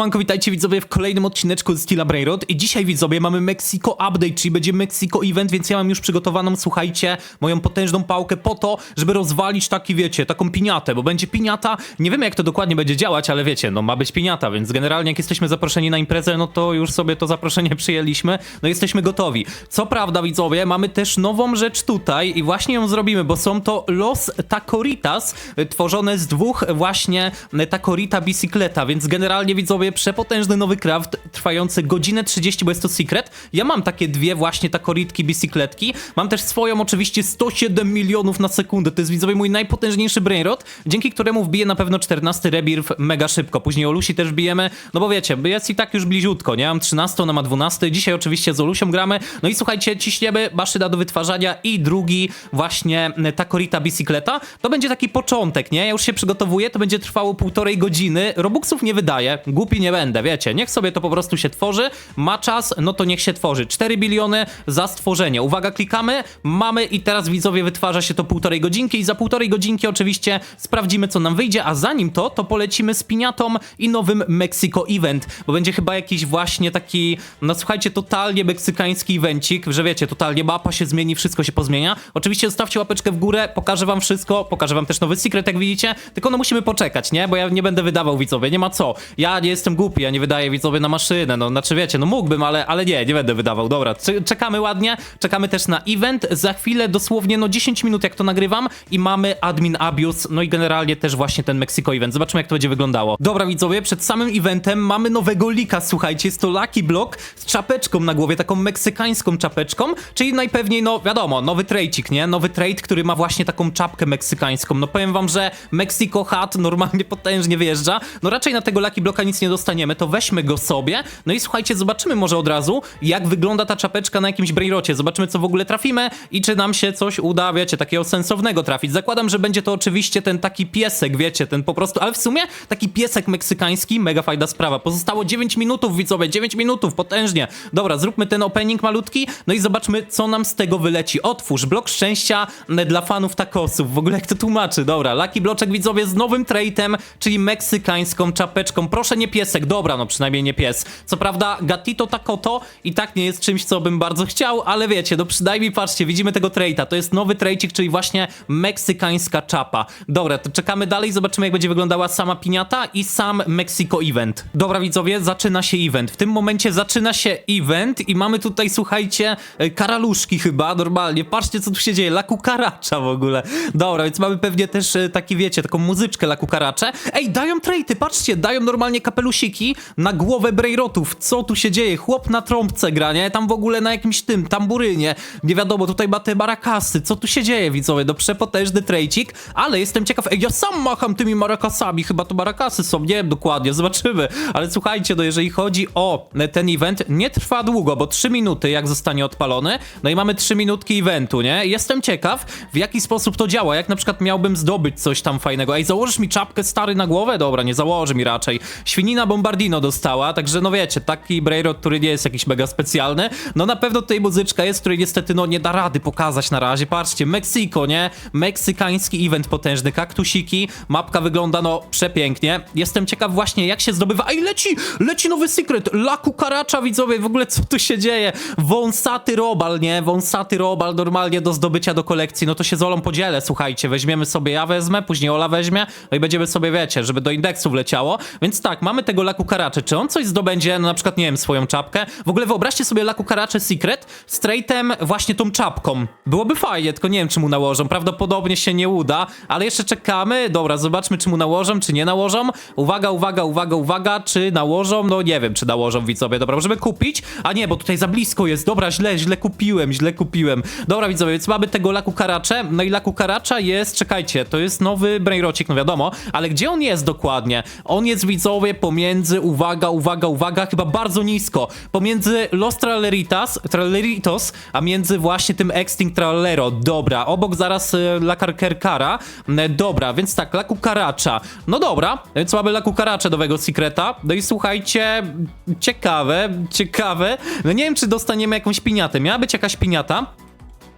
siemanko, witajcie widzowie w kolejnym odcineczku z Stila Brainrod i dzisiaj widzowie mamy Mexico Update, czyli będzie Mexico Event, więc ja mam już przygotowaną, słuchajcie, moją potężną pałkę po to, żeby rozwalić taki, wiecie, taką piniatę, bo będzie piniata, nie wiemy jak to dokładnie będzie działać, ale wiecie, no ma być piniata, więc generalnie jak jesteśmy zaproszeni na imprezę, no to już sobie to zaproszenie przyjęliśmy, no jesteśmy gotowi. Co prawda widzowie, mamy też nową rzecz tutaj i właśnie ją zrobimy, bo są to Los Tacoritas, tworzone z dwóch właśnie Tacorita Bicicleta, więc generalnie widzowie, przepotężny nowy craft, trwający godzinę 30, bo jest to secret. Ja mam takie dwie właśnie Tacoritki Bicicletki, mam też swoją oczywiście 107 milionów na sekundę, to jest widzowie mój najpotężniejszy brainrot, dzięki któremu wbiję na pewno 14 rebirth mega szybko, później Olusi też bijemy, no bo wiecie, jest i tak już bliziutko, nie? Mam 13, ona ma 12, dzisiaj oczywiście z Olusią gramy, no i słuchajcie, ciśniemy maszyna do wytwarzania i drugi właśnie Tacorita Bicicleta, to będzie taki początek, nie? Ja już się przygotowuję, to będzie trwało półtorej godziny, Robuxów nie wydaję, głupi nie będę, wiecie, niech sobie to po prostu się tworzy, ma czas, no to niech się tworzy, 4 biliony za stworzenie, uwaga, klikamy, mamy i teraz widzowie wytwarza się to półtorej godzinki i za półtorej godzinki oczywiście sprawdzimy co nam wyjdzie, a zanim to, to polecimy z Piniatą i nowym Mexico Event, bo będzie chyba jakiś właśnie taki, no słuchajcie, totalnie meksykański evencik, że wiecie, totalnie mapa się zmieni, wszystko się pozmienia. Oczywiście zostawcie łapeczkę w górę, pokażę wam wszystko, pokażę wam też nowy secret, jak widzicie, tylko no musimy poczekać, nie? Bo ja nie będę wydawał widzowie, nie ma co. Ja nie jestem głupi, ja nie wydaję widzowie na maszynę, no znaczy wiecie, no mógłbym, ale, ale nie, nie będę wydawał. Dobra, cze- czekamy ładnie, czekamy też na event, za chwilę dosłownie no 10 minut jak to nagrywam i mamy admin abuse, no i generalnie też właśnie ten Mexico event. Zobaczymy jak to będzie wyglądało. Dobra widzowie, przed samym eventem mamy nowego lika, słuchajcie, jest to Lucky Block z czapeczką na głowie, taką meksykańską czapeczką, czyli najpewniej, no wiadomo, nowy trade'cik, nie? Nowy trade, który ma właśnie taką czapkę meksykańską. No powiem wam, że Mexico Hat normalnie potężnie wyjeżdża. No raczej na tego Lucky Blocka nic nie dostaniemy, to weźmy go sobie. No i słuchajcie, zobaczymy może od razu, jak wygląda ta czapeczka na jakimś brainrocie. Zobaczymy, co w ogóle trafimy i czy nam się coś uda, wiecie, takiego sensownego trafić. Zakładam, że będzie to oczywiście ten taki piesek, wiecie, ten po prostu, ale w sumie taki piesek meksykański, mega fajna sprawa. Pozostało 9 minutów, widzowie, 9 minutów, potężnie. Dobra, zróbmy ten opening malutki, no i zobaczmy, co nam z tego wyleci. Otwórz, blok szczęścia m, dla fanów tacosów. W ogóle jak to tłumaczy, dobra. Lucky bloczek, widzowie, z nowym trade'em, czyli meksykańską czapeczką. Proszę nie piesek, dobra, no przynajmniej nie pies. Co prawda, gatito takoto i tak nie jest czymś, co bym bardzo chciał, ale wiecie, no przynajmniej patrzcie, widzimy tego trade'a. To jest nowy trade'ik, czyli właśnie meksykańska czapa. Dobra, to czekamy dalej, zobaczymy jak będzie wyglądała sama piniata i sam Mexico Event. Dobra, widzowie, zaczyna się event. W tym momencie zaczyna się event i mamy tutaj, słuchajcie, e, karaluszki chyba, normalnie. Patrzcie, co tu się dzieje. La Cucaracza w ogóle. Dobra, więc mamy pewnie też e, taki, wiecie, taką muzyczkę La Cucaracze. Ej, dają trejty, patrzcie, dają normalnie kapelusiki na głowę Brainrotów. Co tu się dzieje? Chłop na trąbce gra, nie? Tam w ogóle na jakimś tym, tamburynie. Nie wiadomo, tutaj ma te marakasy. Co tu się dzieje, widzowie? No przepotężny trejcik, ale jestem ciekaw. Ej, ja sam macham tymi marakasami. Chyba to marakasy są, nie wiem dokładnie, zobaczymy. Ale słuchajcie, no jeżeli chodzi o ten event, nie trwa długo, bo 3 minuty jak zostanie odpalony. No i mamy 3 minutki eventu, nie? Jestem ciekaw, w jaki sposób to działa. Jak na przykład miałbym zdobyć coś tam fajnego. Ej, założysz mi czapkę stary na głowę? Dobra, nie założy mi raczej. Świnina Bombardino dostała, także no wiecie, taki Brainrot, który nie jest jakiś mega specjalny. No na pewno tutaj muzyczka jest, której niestety no nie da rady pokazać na razie. Patrzcie, Meksyko, nie? Meksykański event potężny, kaktusiki. Mapka wygląda no przepięknie. Jestem ciekaw właśnie jak się zdobywa. Ej, leci! Leci nowy secret! La Cucaracha, widzowie, w ogóle co tu się dzieje? Wąsaty robal, nie? Wąsaty robal normalnie do zdobycia do kolekcji. No to się z Olą podzielę, słuchajcie. Weźmiemy sobie, ja wezmę, później Ola weźmie, no i będziemy sobie, wiecie, żeby do indeksu wleciało. Więc tak, mamy tego La Cucaracha. Czy on coś zdobędzie? No na przykład, nie wiem, swoją czapkę. W ogóle wyobraźcie sobie La Cucaracha Secret z trade'em właśnie tą czapką. Byłoby fajnie, tylko nie wiem, czy mu nałożą. Prawdopodobnie się nie uda, ale jeszcze czekamy. Dobra, zobaczmy, czy mu nałożą, czy nie nałożą. Uwaga, uwaga, uwaga, uwaga, czy nałożą? No nie wiem, czy nałożą widzowie. Dobra, możemy kupić. A nie, bo tutaj za blisko jest. Dobra, źle, źle kupiłem, źle kupiłem. Dobra, widzowie, więc mamy tego Laku Karacze. No i Laku Karacza jest, czekajcie, to jest nowy Brainrocik, no wiadomo, ale gdzie on jest dokładnie? On jest widzowie pomiędzy, uwaga, uwaga, uwaga, chyba bardzo nisko. Pomiędzy Los Tralleritas, Tralleritos, a między właśnie tym Extinct Trallero. Dobra, obok zaraz y, La Carcara. Dobra, więc tak, Laku Karacza. No dobra, więc mamy Laku Karacza nowego Secreta. No i słuchajcie, ciekawe, ciekawe. No nie wiem, czy dostaniemy jakąś piniatę. Miała być jakaś piniata.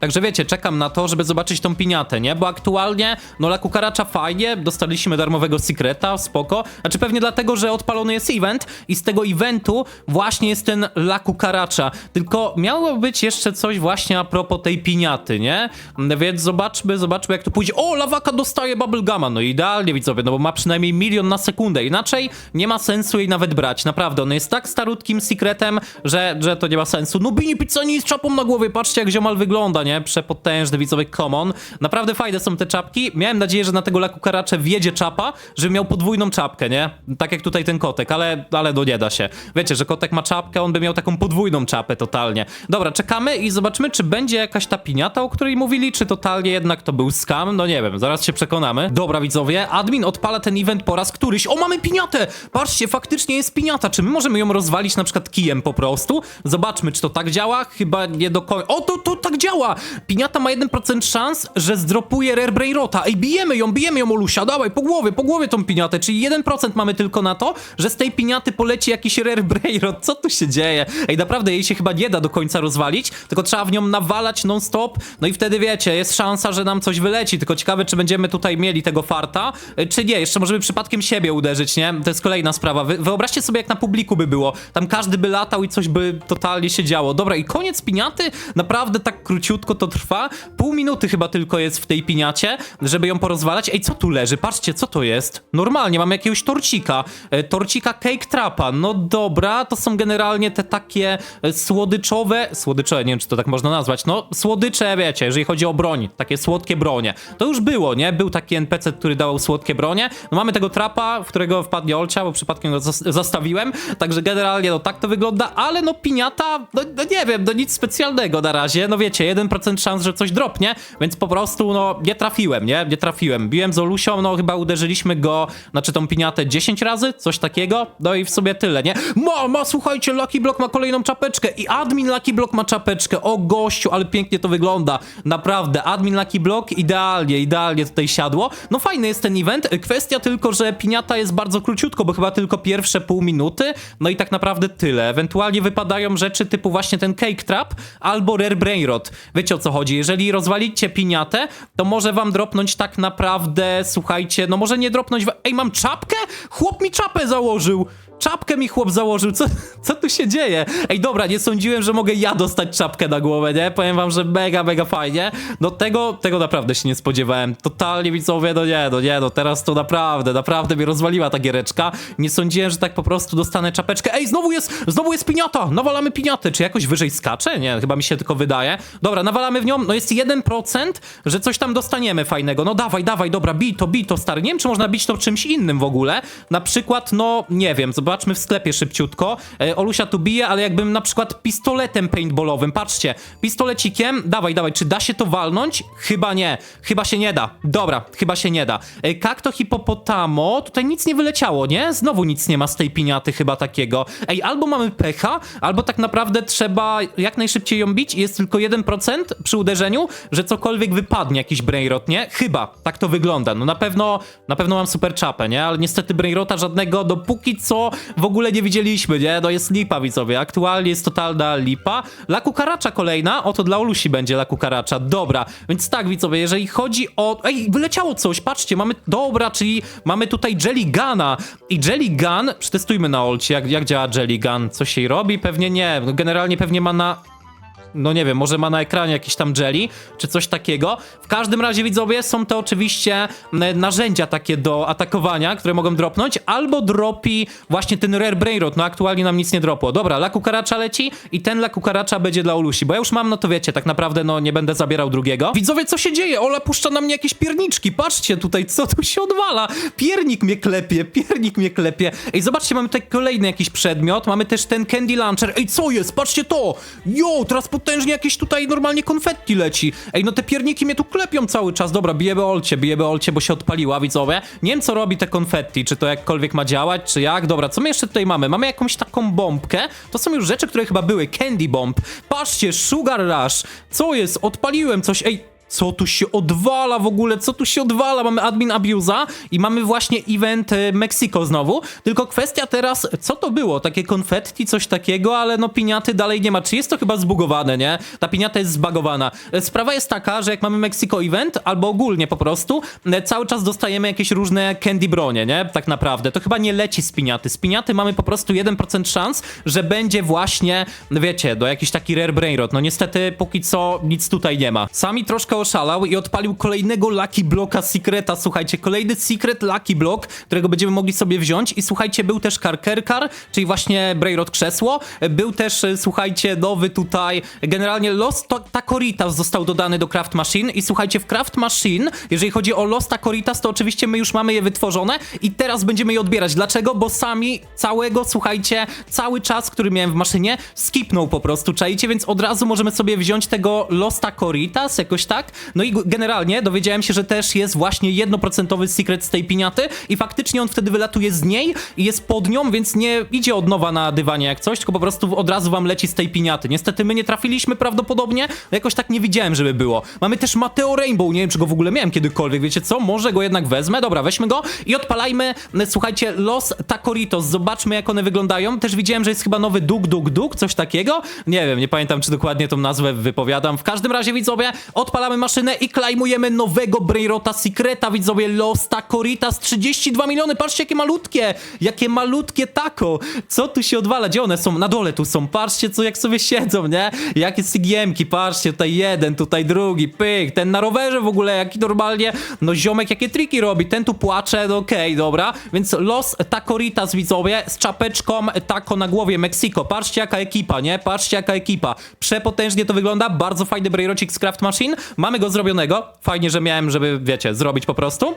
Także wiecie, czekam na to, żeby zobaczyć tą piniatę, nie? Bo aktualnie, no La Cucaracza fajnie, dostaliśmy darmowego secreta, spoko. Znaczy pewnie dlatego, że odpalony jest event i z tego eventu właśnie jest ten La Cucaracza. Tylko miało być jeszcze coś właśnie a propos tej piniaty, nie? Więc zobaczmy, zobaczmy jak to pójdzie. O, lawaka dostaje bubbleguma, no idealnie widzowie, no bo ma przynajmniej milion na sekundę, inaczej nie ma sensu jej nawet brać, naprawdę, on jest tak starutkim secretem, że, że to nie ma sensu. No Bini Pizzani z czapą na głowie, patrzcie jak ziomal wygląda, nie? Przepotężny widzowie common. Naprawdę fajne są te czapki, miałem nadzieję, że na tego Laku Karacze wjedzie czapa, żeby miał podwójną czapkę, nie? Tak jak tutaj ten kotek, ale, ale no nie da się. Wiecie, że kotek ma czapkę, on by miał taką podwójną czapę totalnie. Dobra, czekamy i zobaczymy, czy będzie jakaś ta piniata, o której mówili, czy totalnie jednak to był scam, no nie wiem, zaraz się przekonamy. Dobra widzowie, admin odpala ten event po raz któryś. O, mamy piniatę! Patrzcie, faktycznie jest piniata. Czy my możemy ją rozwalić na przykład kijem po prostu? Zobaczmy, czy to tak działa. Chyba nie do końca. O, to, to tak działa! Piniata ma 1% szans, że zdropuje Rare Brain Rota. Ej, bijemy ją, bijemy ją, Olusia, dawaj, po głowie, po głowie tą piniatę. Czyli 1% mamy tylko na to, że z tej piniaty poleci jakiś Rare Brain Rot. Co tu się dzieje? Ej, naprawdę jej się chyba nie da do końca rozwalić, tylko trzeba w nią nawalać non-stop. No i wtedy wiecie, jest szansa, że nam coś wyleci. Tylko ciekawe, czy będziemy tutaj mieli tego farta, y, czy nie. Jeszcze możemy przypadkiem siebie uderzyć, nie? To jest kolejna sprawa. Wy, wyobraźcie sobie, jak na publiku by było. Tam każdy by latał i coś by totalnie się działo. Dobra, i koniec piniaty. Naprawdę tak króciutko to trwa. Pół minuty chyba tylko jest w tej piniacie, żeby ją porozwalać. Ej, co tu leży? Patrzcie, co to jest? Normalnie, mam jakiegoś torcika. E, torcika Cake Trapa. No dobra, to są generalnie te takie e, słodyczowe... Słodyczowe, nie wiem, czy to tak można nazwać. No, słodycze, wiecie, jeżeli chodzi o broń. Takie słodkie bronie. To już było, nie? Był taki NPC, który dawał słodkie bronie. No mamy tego trapa, w którego wpadnie Olcia, bo przypadkiem go zas- zastawiłem. Także generalnie, no tak to wygląda, ale no piniata, no, no nie wiem, no nic specjalnego na razie. No wiecie, 1% szans, że coś dropnie, więc po prostu, no nie trafiłem, nie? Nie trafiłem. Biłem z Olusią, no chyba uderzyliśmy go, znaczy tą piniatę 10 razy, coś takiego. No i w sobie tyle, nie? Ma, ma, słuchajcie, Lucky Block ma kolejną czapeczkę i admin Lucky Block ma czapeczkę. O gościu, ale pięknie to wygląda. Naprawdę, admin Lucky Block idealnie, idealnie tutaj siadło. No fajny jest ten event. Kwestia tylko, że piniata jest bardzo króciutko, bo chyba tylko pierwsze pół minuty. No i tak naprawdę tyle. Ewentualnie wypadają rzeczy typu właśnie ten Cake Trap albo Rare Brain Rot. Wiecie o co chodzi? Jeżeli rozwalicie piniatę, to może wam dropnąć tak naprawdę, słuchajcie, no może nie dropnąć... wa- Ej, mam czapkę? Chłop mi czapę założył! Czapkę mi chłop założył, co, co tu się dzieje? Ej, dobra, nie sądziłem, że mogę ja dostać czapkę na głowę, nie? Powiem wam, że mega, mega fajnie. No tego, tego naprawdę się nie spodziewałem. Totalnie widzowie, no nie, no nie, no teraz to naprawdę, naprawdę mnie rozwaliła ta giereczka. Nie sądziłem, że tak po prostu dostanę czapeczkę. Ej, znowu jest, znowu jest piniata! Nawalamy piniatę. Czy jakoś wyżej skacze? Nie, chyba mi się tylko wydaje. Dobra, nawalamy w nią, no jest 1%, że coś tam dostaniemy fajnego. No dawaj, dawaj, dobra, bij to, bij to, stary. Nie wiem, czy można bić to czymś innym w ogóle. Na przykład, no, nie wiem, zobaczmy w sklepie szybciutko. E, Olusia tu bije, ale jakbym na przykład pistoletem paintballowym, patrzcie, pistolecikiem, dawaj, dawaj, czy da się to walnąć? Chyba nie, chyba się nie da. Dobra, chyba się nie da. E, Kakto hipopotamo, tutaj nic nie wyleciało, nie? Znowu nic nie ma z tej piniaty chyba takiego. Ej, albo mamy pecha, albo tak naprawdę trzeba jak najszybciej ją bić i jest tylko 1% przy uderzeniu, że cokolwiek wypadnie, jakiś brainrot, nie? Chyba, tak to wygląda. No na pewno, na pewno mam super czapę, nie? Ale niestety brainrota żadnego dopóki co w ogóle nie widzieliśmy, nie? No jest lipa, widzowie. Aktualnie jest totalna lipa. La Cucaracza kolejna, oto dla Olusi będzie La Cucaracza. Dobra, więc tak, widzowie, jeżeli chodzi o... Ej, wyleciało coś, patrzcie, mamy... Dobra, czyli mamy tutaj Jelly Guna. I Jelly Gun, przetestujmy na Olcie, jak, jak działa Jelly Gun. Coś jej robi? Pewnie nie. No, generalnie pewnie ma na no nie wiem, może ma na ekranie jakiś tam jelly, czy coś takiego. W każdym razie, widzowie, są to oczywiście narzędzia takie do atakowania, które mogą dropnąć, albo dropi właśnie ten Rare Brain Rot, no aktualnie nam nic nie dropło. Dobra, La leci i ten La będzie dla Olusi, bo ja już mam, no to wiecie, tak naprawdę, no nie będę zabierał drugiego. Widzowie, co się dzieje? Ola puszcza na mnie jakieś pierniczki, patrzcie tutaj, co tu się odwala. Piernik mnie klepie, piernik mnie klepie. Ej, zobaczcie, mamy tutaj kolejny jakiś przedmiot, mamy też ten Candy Launcher. Ej, co jest? Patrzcie to! Jo, teraz potężnie jakieś tutaj normalnie konfetti leci. Ej, no te pierniki mnie tu klepią cały czas. Dobra, bijemy Olcie, bijemy Olcie, bo się odpaliła, widzowie. Nie wiem, co robi te konfetti, czy to jakkolwiek ma działać, czy jak. Dobra, co my jeszcze tutaj mamy? Mamy jakąś taką bombkę. To są już rzeczy, które chyba były. Candy Bomb. Patrzcie, Sugar Rush. Co jest? Odpaliłem coś. Ej, Co tu się odwala w ogóle? Co tu się odwala? Mamy admin abusa i mamy właśnie event e, Mexico znowu. Tylko kwestia teraz, co to było? Takie konfetti, coś takiego, ale no piniaty dalej nie ma. Czy jest to chyba zbugowane, nie? Ta piniata jest zbagowana. E, Sprawa jest taka, że jak mamy Mexico event, albo ogólnie po prostu, e, cały czas dostajemy jakieś różne candy bronie, nie? Tak naprawdę. To chyba nie leci z piniaty. Z piniaty mamy po prostu 1% szans, że będzie właśnie, wiecie, do jakiś taki rare brainrot. No niestety, póki co nic tutaj nie ma. Sami troszkę oszalał i odpalił kolejnego Lucky Blocka Secreta. Słuchajcie, kolejny Secret Lucky Block, którego będziemy mogli sobie wziąć. I słuchajcie, był też Karkerkar, czyli właśnie Brainrot krzesło. Był też, e, słuchajcie, nowy tutaj, generalnie Los Takoritas został dodany do Craft Machine. I słuchajcie, w Craft Machine, jeżeli chodzi o Los Takoritas, to oczywiście my już mamy je wytworzone i teraz będziemy je odbierać. Dlaczego? Bo sami całego, słuchajcie, cały czas, który miałem w maszynie, skipnął po prostu, czajcie, więc od razu możemy sobie wziąć tego Losta Coritas, jakoś tak. No i generalnie dowiedziałem się, że też jest właśnie jednoprocentowy secret z tej piniaty i faktycznie on wtedy wylatuje z niej i jest pod nią, więc nie idzie od nowa na dywanie jak coś, tylko po prostu od razu wam leci z tej piniaty. Niestety my nie trafiliśmy prawdopodobnie, jakoś tak nie widziałem, żeby było. Mamy też Mateo Rainbow, nie wiem, czy go w ogóle miałem kiedykolwiek, wiecie co? Może go jednak wezmę, dobra, weźmy go i odpalajmy, e, słuchajcie, Los Takoritos, zobaczmy jak one wyglądają. Też widziałem, że jest chyba nowy Duk Duk Duk, coś takiego. Nie wiem, nie pamiętam, czy dokładnie tą nazwę wypowiadam. W każdym razie, widzowie, odpalamy maszynę i klejmujemy nowego Brainrota Secreta, widzowie, Los Takoritas, 32 miliony, patrzcie jakie malutkie, jakie malutkie tako. Co tu się odwala? Gdzie one są? Na dole tu są, patrzcie co, jak sobie siedzą, nie? Jakie sygiemki, patrzcie, tutaj jeden, tutaj drugi, pyk, ten na rowerze w ogóle, jaki normalnie, no ziomek jakie triki robi, ten tu płacze, no okej, dobra, więc Los Takoritas, widzowie, z czapeczką tako na głowie, Mexico, patrzcie jaka ekipa, nie? Patrzcie jaka ekipa, przepotężnie to wygląda, bardzo fajny brainrocik z Craft Machine, mamy go zrobionego, fajnie, że miałem, żeby, wiecie, zrobić po prostu.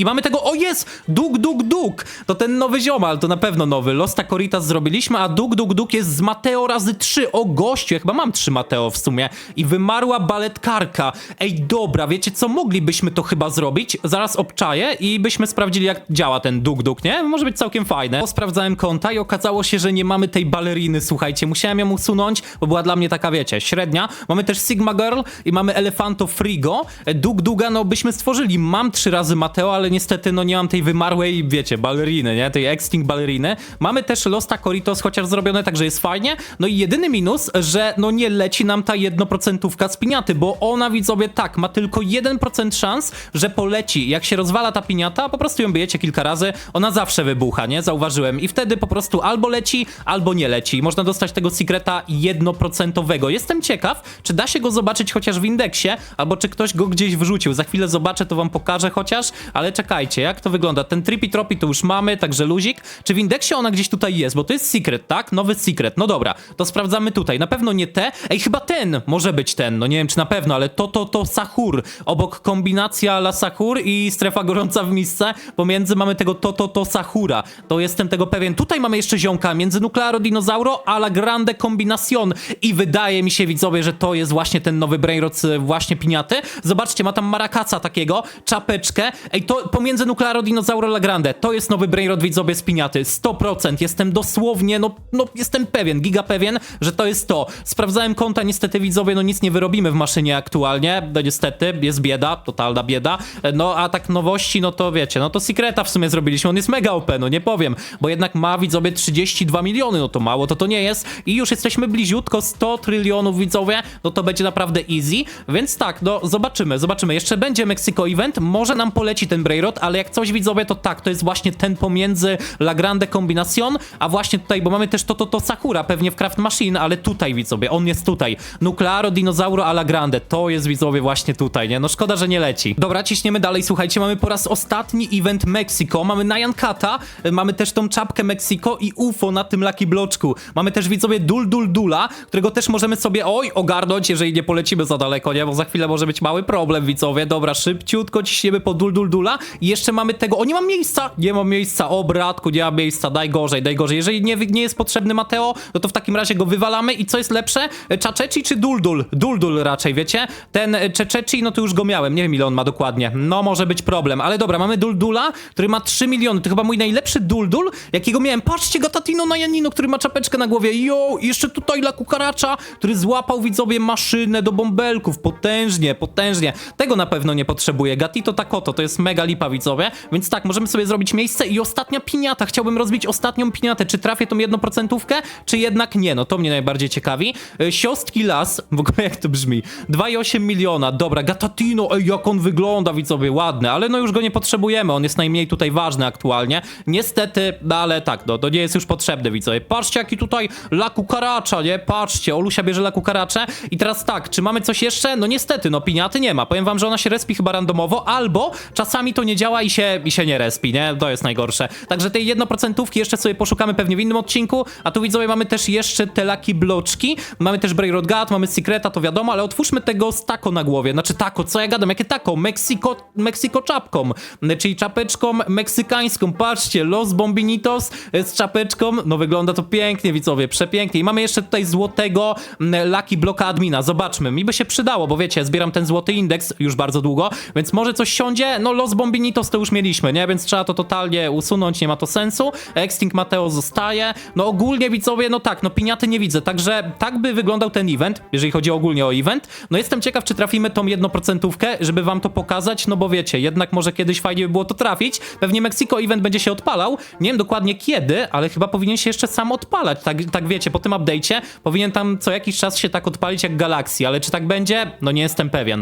I mamy tego, o jest! Duk, duk, duk! To ten nowy ziomal, to na pewno nowy. Los Takoritas zrobiliśmy, a duk, duk, duk jest z Mateo razy 3. O gościu, ja chyba mam 3 Mateo w sumie. I wymarła baletkarka. Ej, dobra, wiecie co? Moglibyśmy to chyba zrobić. Zaraz obczaję i byśmy sprawdzili, jak działa ten duk, duk, nie? Może być całkiem fajne. Sprawdzałem konta i okazało się, że nie mamy tej baleriny, słuchajcie. Musiałem ją usunąć, bo była dla mnie taka, wiecie, średnia. Mamy też Sigma Girl i mamy Elefanto Frigo. E, Duk, duga, no byśmy stworzyli. Mam trzy razy Mateo, ale niestety no nie mam tej wymarłej, wiecie, baleriny, nie? Tej extinct baleriny. Mamy też Losta Coritos, chociaż zrobione także jest fajnie. No i jedyny minus, że no nie leci nam ta jednoprocentówka z piniaty, bo ona, widzowie, tak, ma tylko 1% szans, że poleci. Jak się rozwala ta piniata, po prostu ją bijecie kilka razy, ona zawsze wybucha, nie? Zauważyłem. I wtedy po prostu albo leci, albo nie leci. Można dostać tego secreta jednoprocentowego. Jestem ciekaw, czy da się go zobaczyć chociaż w indeksie, albo czy ktoś go gdzieś wrzucił. Za chwilę zobaczę, to wam pokażę chociaż, ale czekajcie, jak to wygląda? Ten trippy tropi to już mamy, także luzik. Czy w indeksie ona gdzieś tutaj jest? Bo to jest secret, tak? Nowy secret. No dobra, to sprawdzamy tutaj. Na pewno nie te. Ej, chyba ten może być ten. No nie wiem, czy na pewno, ale to, to, to Sahur. Obok kombinacja la Sahur i strefa gorąca w misce. Pomiędzy mamy tego to, to, to Sahura. To jestem tego pewien. Tutaj mamy jeszcze ziomka między Nuclearo Dinosauro a la Grande Combinacion. I wydaje mi się, widzowie, że to jest właśnie ten nowy Brainrot z właśnie piniaty. Zobaczcie, ma tam marakaca takiego, czapeczkę. Ej, to pomiędzy Nuclearo Dinosauro La Grande. To jest nowy Brainrot widzowie z piniaty. 100%. Jestem dosłownie, no, no jestem pewien, giga pewien, że to jest to. Sprawdzałem konta, niestety widzowie, no nic nie wyrobimy w maszynie aktualnie. No niestety, jest bieda, totalna bieda. No a tak nowości, no to wiecie, no to Secreta w sumie zrobiliśmy. On jest mega OP, no nie powiem, bo jednak ma widzowie 32 miliony, no to mało to to nie jest. I już jesteśmy bliziutko 100 trylionów widzowie, no to będzie naprawdę easy. Więc tak, no zobaczymy, zobaczymy. Jeszcze będzie Mexico Event, może nam poleci ten Ale jak coś widzowie, to tak, to jest właśnie ten pomiędzy La Grande Combinacion, a właśnie tutaj, bo mamy też to, to, to Sakura, pewnie w Craft Machine, ale tutaj widzowie, on jest tutaj. Nuclearo Dinosauro a La Grande, to jest widzowie właśnie tutaj, nie? No szkoda, że nie leci. Dobra, ciśniemy dalej, słuchajcie, mamy po raz ostatni event Mexico, mamy Nyan Kata, y, mamy też tą czapkę Mexico i UFO na tym Lucky Bloczku. Mamy też widzowie Dul Dul Dula, którego też możemy sobie, oj, ogarnąć, jeżeli nie polecimy za daleko, nie? Bo za chwilę może być mały problem, widzowie. Dobra, szybciutko ciśniemy po Dul Dul Dula i jeszcze mamy tego, o nie mam miejsca, nie mam miejsca, o bratku, nie mam miejsca, daj gorzej, daj gorzej, jeżeli nie, nie jest potrzebny Mateo, no to w takim razie go wywalamy. I co jest lepsze, Czeczeci czy Duldul? Duldul raczej, wiecie, ten Czeczeci, no to już go miałem, nie wiem ile on ma dokładnie, no może być problem, ale dobra, mamy Duldula, który ma 3 miliony, to chyba mój najlepszy Duldul, jakiego miałem, patrzcie, Gatatino na Janino, który ma czapeczkę na głowie, yo, jeszcze tutaj La Cucaracha, który złapał widzowie maszynę do bąbelków, potężnie, potężnie, tego na pewno nie potrzebuję, Gatito Takoto, to jest mega lipa widzowie, więc tak, możemy sobie zrobić miejsce. I ostatnia piniata, chciałbym rozbić ostatnią piniatę, czy trafię tą jedną procentówkę, czy jednak nie, no to mnie najbardziej ciekawi, E, siostki las, w ogóle jak to brzmi, 2,8 miliona, dobra, Gatatino, ej, jak on wygląda widzowie, ładny, ale no już go nie potrzebujemy, on jest najmniej tutaj ważny aktualnie, niestety, no ale tak, no to nie jest już potrzebny widzowie, patrzcie jaki tutaj La Cucaracha, nie, patrzcie, Olusia bierze La Cucaracha. I teraz tak, czy mamy coś jeszcze? No niestety, no piniaty nie ma, powiem wam, że ona się respi chyba randomowo, albo czasami to nie działa i się, i się nie respi, nie, to jest najgorsze, także tej jednoprocentówki jeszcze sobie poszukamy pewnie w innym odcinku, a tu widzowie mamy też jeszcze te Lucky Bloczki, mamy też Brayrod Gad, mamy Secreta, to wiadomo, ale otwórzmy tego z taco na głowie, znaczy taco, co ja gadam, jakie taco? Mexico, Mexico czapką, czyli czapeczką meksykańską, patrzcie, Los Bombinitos z czapeczką, no wygląda to pięknie, widzowie, przepięknie. I mamy jeszcze tutaj złotego mm, Lucky Bloka admina, zobaczmy, mi by się przydało, bo wiecie, zbieram ten złoty indeks już bardzo długo, więc może coś siądzie, no Los Bombinitos to już mieliśmy, nie, więc trzeba to totalnie usunąć, nie ma to sensu, Extinct Mateo zostaje, no ogólnie widzowie, no tak, no piniaty nie widzę, także tak by wyglądał ten event, jeżeli chodzi ogólnie o event, no jestem ciekaw, czy trafimy tą jednoprocentówkę, żeby wam to pokazać, no bo wiecie, jednak może kiedyś fajnie by było to trafić, pewnie Mexico event będzie się odpalał, nie wiem dokładnie kiedy, ale chyba powinien się jeszcze sam odpalać, tak, tak wiecie, po tym update'cie powinien tam co jakiś czas się tak odpalić jak Galaxy, ale czy tak będzie? No nie jestem pewien.